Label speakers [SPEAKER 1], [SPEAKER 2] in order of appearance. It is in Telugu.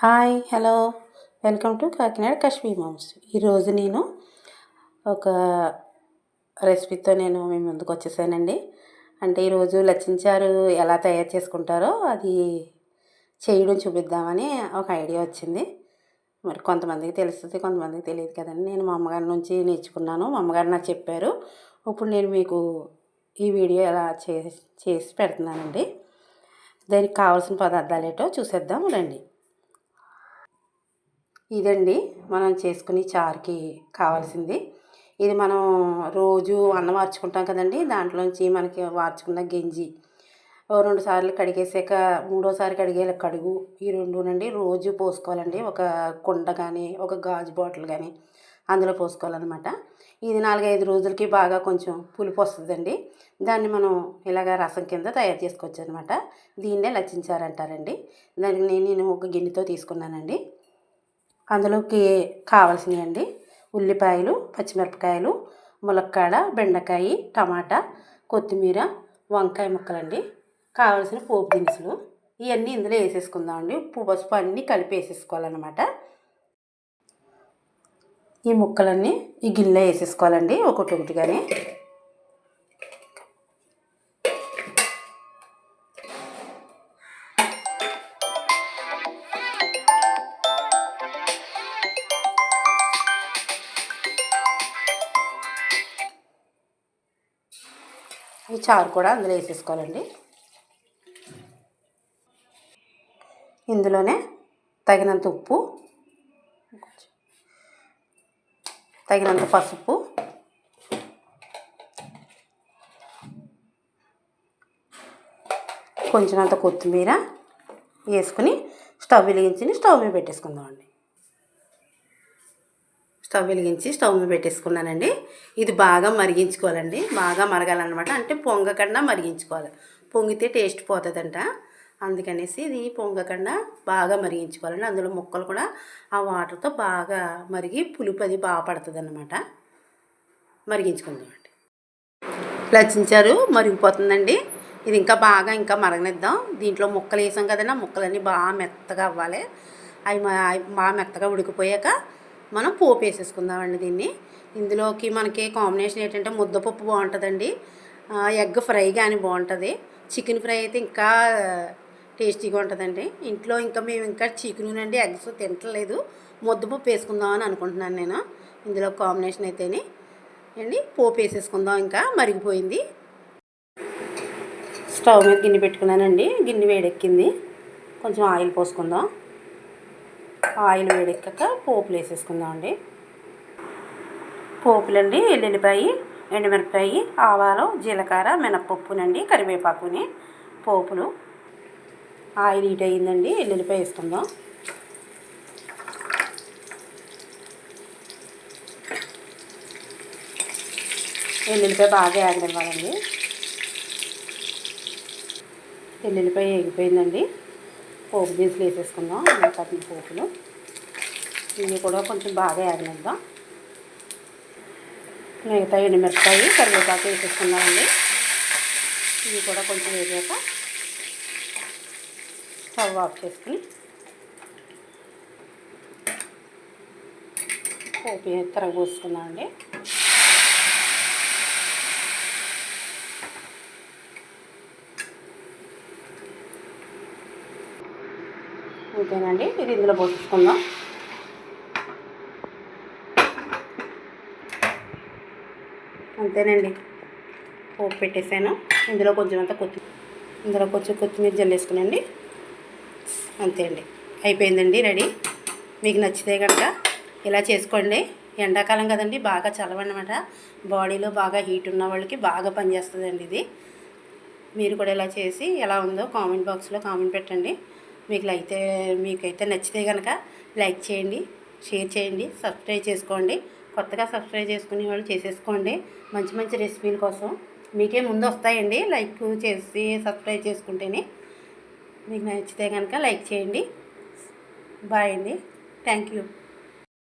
[SPEAKER 1] Hi hello. Welcome to Kakinada Kashmir moms. ఈరోజు నేను ఒక రెసిపీతో నేను మీ ముందుకు వచ్చేసానండి. అంటే ఈరోజు లచ్చించారు ఎలా తయారు చేసుకుంటారో అది చేయడం చూపిద్దామని ఒక ఐడియా వచ్చింది. మరి కొంతమందికి తెలుస్తుంది కొంతమందికి తెలియదు కదండి. నేను మా అమ్మగారి నుంచి నేర్చుకున్నాను. మా అమ్మగారు నాకు చెప్పారు. ఇప్పుడు నేను మీకు ఈ వీడియో ఎలా చేసి చేసి పెడుతున్నానండి. దానికి కావాల్సిన పదార్థాలు ఏంటో చూసేద్దాం రండి. ఇదండి. మనం చేసుకుని చారుకి కావాల్సింది. ఇది మనం రోజు అన్నం వార్చుకుంటాం కదండి. దాంట్లోంచి మనకి వార్చుకున్న గంజి. రెండు సార్లు కడిగేసాక మూడోసారి కడిగే కడుగు. ఈ రెండు నుండి రోజు పోసుకోవాలండి. ఒక కుండ కానీ ఒక గాజు బాటిల్ కానీ అందులో పోసుకోవాలన్నమాట. ఇది నాలుగైదు రోజులకి బాగా కొంచెం పులుపు వస్తుందండి. దాన్ని మనం ఇలాగ రసం కింద తయారు చేసుకోవచ్చు అనమాట దీన్నే లచ్చించారంటారండి దానికి నేను నేను ఒక గిన్నెతో తీసుకున్నానండి. అందులోకి కావాల్సినవి అండి ఉల్లిపాయలు పచ్చిమిరపకాయలు ములక్కాడ బెండకాయ టమాటా కొత్తిమీర వంకాయ ముక్కలండి. కావాల్సిన పోపు దినుసులు ఇవన్నీ ఇందులో వేసేసుకుందామండి. ఉప్పు పసుపు అన్నీ కలిపి వేసేసుకోవాలన్నమాట. ఈ ముక్కలన్నీ ఈ గిన్నెలో వేసేసుకోవాలండి ఒకటి ఒకటిగానే. ఈ చారు కూడా అందులో వేసేసుకోవాలండి. ఇందులోనే తగినంత ఉప్పు తగినంత పసుపు కొంచెం అంత కొత్తిమీర వేసుకుని స్టవ్ వెలిగించి స్టవ్ మీద పెట్టేసుకుందామండి. స్టవ్ వెలిగించి స్టవ్ మీద పెట్టేసుకున్నానండి. ఇది బాగా మరిగించుకోవాలండి. బాగా మరగాలన్నమాట. అంటే పొంగకుండా మరిగించుకోవాలి. పొంగితే టేస్ట్ పోతుందంట. అందుకనేసి ఇది పొంగకుండా బాగా మరిగించుకోవాలండి. అందులో ముక్కలు కూడా ఆ వాటర్తో బాగా మరిగి పులుపు అది బాగా పడుతుంది అన్నమాట మరిగించుకుందామండి. లచ్చించారు. మరిగిపోతుందండి. ఇది ఇంకా బాగా ఇంకా మరగనిద్దాం. దీంట్లో ముక్కలు వేసాం కదండి. ఆ ముక్కలన్నీ బాగా మెత్తగా అవ్వాలి. అవి బాగా మెత్తగా ఉడికిపోయాక మనం పోపు వేసేసుకుందామండి దీన్ని. ఇందులోకి మనకి కాంబినేషన్ ఏంటంటే ముద్దపప్పు బాగుంటుందండి. ఎగ్ ఫ్రై కానీ బాగుంటుంది. చికెన్ ఫ్రై అయితే ఇంకా టేస్టీగా ఉంటుందండి. ఇంట్లో ఇంకా మేము ఇంకా చికెన్ అండి ఎగ్స్ తింటలేదు. ముద్దపప్పు వేసుకుందాం అని అనుకుంటున్నాను నేను. ఇందులో కాంబినేషన్ అయితేనే. అండి పోపు వేసేసుకుందాం ఇంకా. మరిగిపోయింది. స్టవ్ మీద గిన్నె పెట్టుకున్నానండి. గిన్నె వేడెక్కింది. కొంచెం ఆయిల్ పోసుకుందాం. ఆయిల్ వేడెక్కాక పోపులు వేసేసుకుందామండి. పోపులండి ఎల్లుల్లిపాయ ఎండుమిరపకాయ ఆవాలు జీలకర్ర మినప్పప్పునండి కరివేపాకుని పోపులు. ఆయిల్ హీట్ అయ్యిందండి ఎల్లుల్లిపాయ వేసుకుందాం. ఎల్లుల్లిపాయ బాగా యాగనివ్వాలండి. ఎల్లుల్లిపాయ ఎగిపోయిందండి పోపు దినుసులు వేసేసుకుందాం కట్టిన పోపులు. ఇవి కూడా కొంచెం బాగా యాగనిద్దాం మిగతా ఎండుమిరపకాయ కరివేపాకు వేసేసుకుందామండి. ఇవి కూడా కొంచెం వేసాక స్టవ్ ఆఫ్ చేసుకుని పోపు తిరగబోసుకుందామండి ఓకేనండి. ఇది ఇందులో పోసేసుకుందాం. అంతేనండి. పోపు పెట్టేసాను. ఇందులో కొంచెం అంతా కొత్తిమీర ఇందులో కొంచెం కొత్తిమీర జల్లేసుకునండి అంతే అండి అయిపోయిందండి రెడీ. మీకు నచ్చితే కనుక ఇలా చేసుకోండి. ఎండాకాలం కదండి బాగా చలవన్నమాట. బాడీలో బాగా హీట్ ఉన్న వాళ్ళకి బాగా పనిచేస్తుందండి ఇది. మీరు కూడా ఇలా చేసి ఎలా ఉందో కామెంట్ బాక్స్లో కామెంట్ పెట్టండి. మీకు అయితే మీకైతే నచ్చితే కనుక లైక్ చేయండి షేర్ చేయండి సబ్స్క్రైబ్ చేసుకోండి. కొత్తగా సబ్స్క్రైబ్ చేసుకునే వాళ్ళు చేసేసుకోండి. మంచి మంచి రెసిపీల కోసం మీకే ముందు వస్తాయండి. లైక్ చేసి సబ్స్క్రైబ్ చేసుకుంటేనే మీకు నచ్చితే కనుక లైక్ చేయండి. బాయ్ అండి. Thank you.